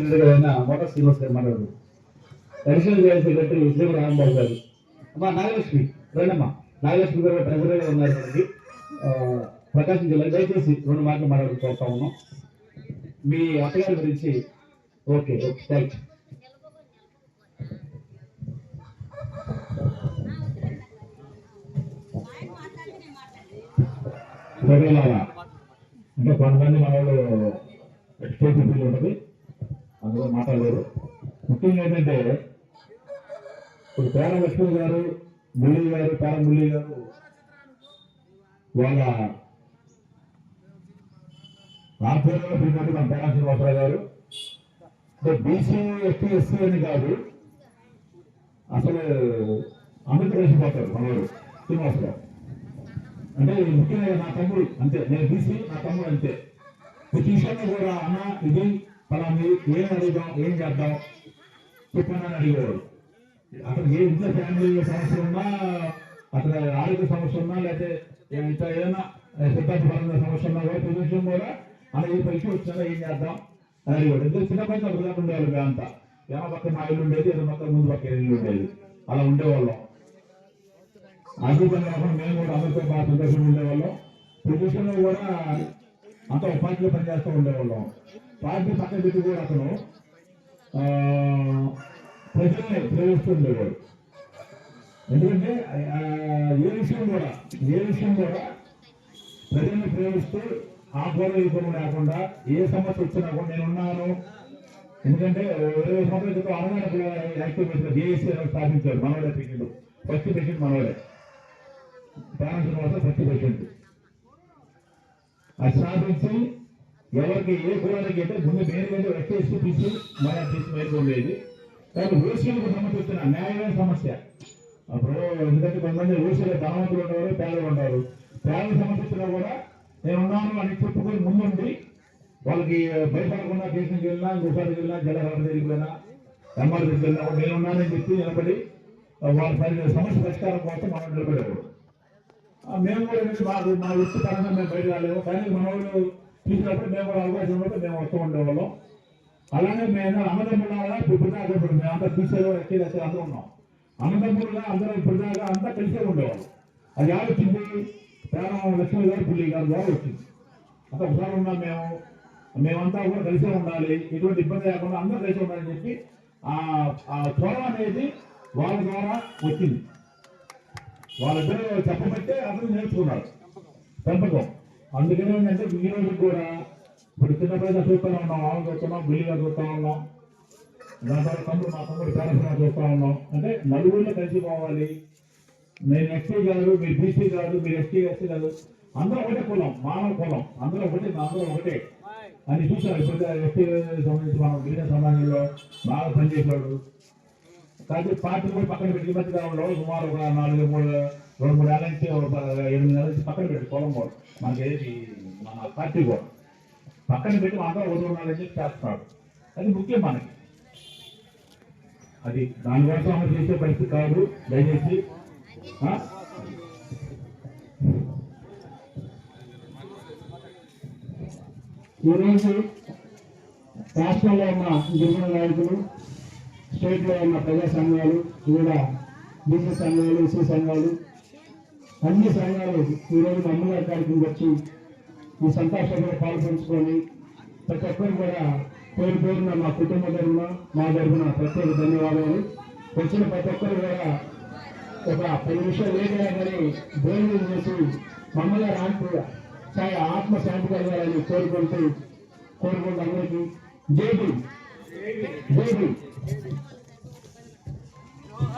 మొదటి శ్రీనివాస్ గారు మాట్లాడు additional general secretary శ్రీమ రాంబాబు గారు. అమ్మా నాగలక్ష్మి రండమ్మా. నాగలక్ష్మి గారు ట్రెజరీగా ఉన్నారు మనకి ప్రకాశం జిల్లా దయచేసి రెండు మాటలు మాట్లాడుకోతా ఉన్నాం మీ అత్తగారి గురించి. ఓకే ఓకే థ్యాంక్ యూ అంటే కొంతమంది మన వాళ్ళు స్టేట్ ఉంటుంది. అందులో మాట్లాడలేరు ముఖ్యంగా ఏంటంటే ఇప్పుడు పేర లక్ష్మి గారు ముల్లి గారు పేర ముల్లి గారు వాళ్ళ ఆధ్వర్యంలో తిరిగినట్టు మన పేరా శ్రీనివాసరావు గారు అంటే బీసీ ఎస్టీ ఎస్సీ అని కాదు అసలు అమృత కలిసిపోతారు మనవాడు శ్రీనివాసరావు అంటే ముఖ్యంగా నా తమ్ముడు అంతే. నేను బీసీ నా తమ్ముడు అంతే. ప్రతి విషయంలో కూడా అన్న ఇది పలాంది ఏం అడుగుదాం ఏం చేద్దాం? చెప్పండి అని అడిగేవాడు. అతను ఏ ఇంట్లో ఫ్యామిలీ సమస్య ఉన్నా అతను ఆరోగ్య సమస్య ఉన్నా లేకపోతే ఇంకా ఏదైనా సిద్ధాంతపరంగా సమస్య ఉన్నా కూడా ప్రతి కూడా అన్న ఏ పరీక్ష వచ్చినా ఏం చేద్దాం అని అడిగాడు ఎందుకు చిన్న పైన ఒకలా ఉండేవాళ్ళు అంతా. ఏమో పక్క మా ఇల్లు ఉండేది ఏదో పక్క ముందు పక్క ఇల్లు ఉండేది. అలా ఉండేవాళ్ళం. అద్భుతంగా కాకుండా మేము కూడా అందరితో బాగా సంతోషంగా ఉండేవాళ్ళం. పొజిషన్లో కూడా అంత ఉపాధిలో పనిచేస్తూ ఉండేవాళ్ళం. పార్టీ పక్కన పెట్టి కూడా అతను ప్రజల్ని ప్రేమిస్తుండేవాడు ఎందుకంటే ఏ విషయం కూడా ఏ విషయం కూడా ప్రజల్ని ప్రేమిస్తూ ఆ గోడ ఈ లేకుండా ఏ సమస్య వచ్చినా కూడా నేను ఉన్నాను. ఎందుకంటే ఇరవై సంవత్సరాల క్రితం అనుమాన యాక్టివ్ జేఏసీ స్థాపించారు మనోడే పేషెంట్ ఫస్ట్ పేషెంట్ మనోడే ప్రాణం వల్ల ఫస్ట్ పేషెంట్ అది స్థాపించి ఎవరికి ఏ కులానికి అయితే ముందు మేలుగా ఎస్టీ తీసి మన తీసి మేలుగా కానీ ఓసీలకు సమస్య వచ్చిన న్యాయమైన సమస్య. అప్పుడు ఎందుకంటే కొంతమంది ఓసీలో ధనవంతులు ఉండేవారు పేదలు ఉంటారు పేదల సమస్యలో కూడా నేను ఉన్నాను అని చెప్పుకొని ముందుండి వాళ్ళకి భయపడకుండా దేశంకి వెళ్ళినా ఇంకోసారికి వెళ్ళినా జలహార దగ్గరికి వెళ్ళినా ఎంఆర్ దగ్గరికి వెళ్ళినా కూడా నేను ఉన్నానని చెప్పి నిలబడి వాళ్ళ పని సమస్య పరిష్కారం కోసం మనం నిలబడేవాడు మేము కూడా ఏంటంటే మాకు మా వృత్తి పరంగా మేము బయట రాలేము. కానీ మన వాళ్ళు తీసినప్పుడు మేము కూడా అవకాశం ఉంటే మేము వస్తూ ఉండేవాళ్ళం అలాగే మేము అన్నదమ్ములాగా ఇప్పుడు దాకా మేము అంతా తీసేవాళ్ళు ఎక్కడ అసలు అందరూ ఉన్నాం. అన్నదమ్ములుగా అందరూ ఇప్పుడు దాకా అంతా కలిసే ఉండేవాళ్ళం. అది ఎలా వచ్చింది? ప్రాణం గారు పుల్లి గారు ద్వారా వచ్చింది. అంత ఒకసారి ఉన్నాం మేము మేమంతా కూడా కలిసే ఉండాలి. ఎటువంటి ఇబ్బంది లేకుండా అందరూ కలిసి ఉండాలని చెప్పి ఆ ఆ చొరవ అనేది వాళ్ళ ద్వారా వచ్చింది. వాళ్ళిద్దరూ చెప్పబట్టే అతను నేర్చుకున్నారు. పెంపకం. అందుకనే ఏంటంటే ఈ రోజు కూడా ఇప్పుడు చిన్న పిల్లలు చూస్తూనే ఉన్నాం ఆమె చూస్తున్నాం బిల్లుగా చూస్తూ ఉన్నాం. దాని తర్వాత తమ్ముడు మా తమ్ముడు పేరసమా చూస్తూ ఉన్నాం. అంటే నలుగురిలో కలిసిపోవాలి నేను ఎస్టీ కాదు మీరు బీసీ కాదు మీరు ఎస్టీ ఎస్సీ కాదు. అందరూ ఒకటే కులం మానవ కులం. అందరూ ఒకటే అందరూ ఒకటే. అని చూసారు ఇప్పుడు ఎస్టీ సంబంధించి మనం గిరిజన సమాజంలో బాగా పనిచేసాడు కాబట్టి పార్టీ కూడా పక్కన పెట్టి ఈ మధ్య కాలంలో సుమారు ఒక నాలుగు మూడు రెండు మూడు నెలల నుంచి ఒక ఎనిమిది నెలల నుంచి పక్కన పెట్టి పొలం కూడా మనకి మన పార్టీ కూడా. పక్కన పెట్టి మాత్రం రెండు ఉండాలని చెప్పి చేస్తున్నాడు. అది ముఖ్యం మనకి. అది దానికోసం అమలు చేసే పరిస్థితి కాదు. దయచేసి ఈరోజు రాష్ట్రంలో ఉన్న గిరిజన నాయకులు స్టేట్లో ఉన్న ప్రజా సంఘాలు కూడా బీసీ సంఘాలు ఎస్సీ సంఘాలు అన్ని సంఘాలు ఈరోజు అమ్మగారి కార్యక్రమం వచ్చి ఈ సంతోషంగా పాల్పంచుకొని ప్రతి ఒక్కరు కూడా పేరు పేరున మా కుటుంబ తరఫున మా తరఫున ప్రత్యేక ధన్యవాదాలు. వచ్చిన ప్రతి ఒక్కరు కూడా ఒక పది నిమిషాలు ఏదైనా కానీ భోజనం చేసి మమ్మల్ని రాంటి చాలా ఆత్మ శాంతి కలగాలని కోరుకుంటూ కోరుకుంటూ అందరికీ జేబీ జేబీ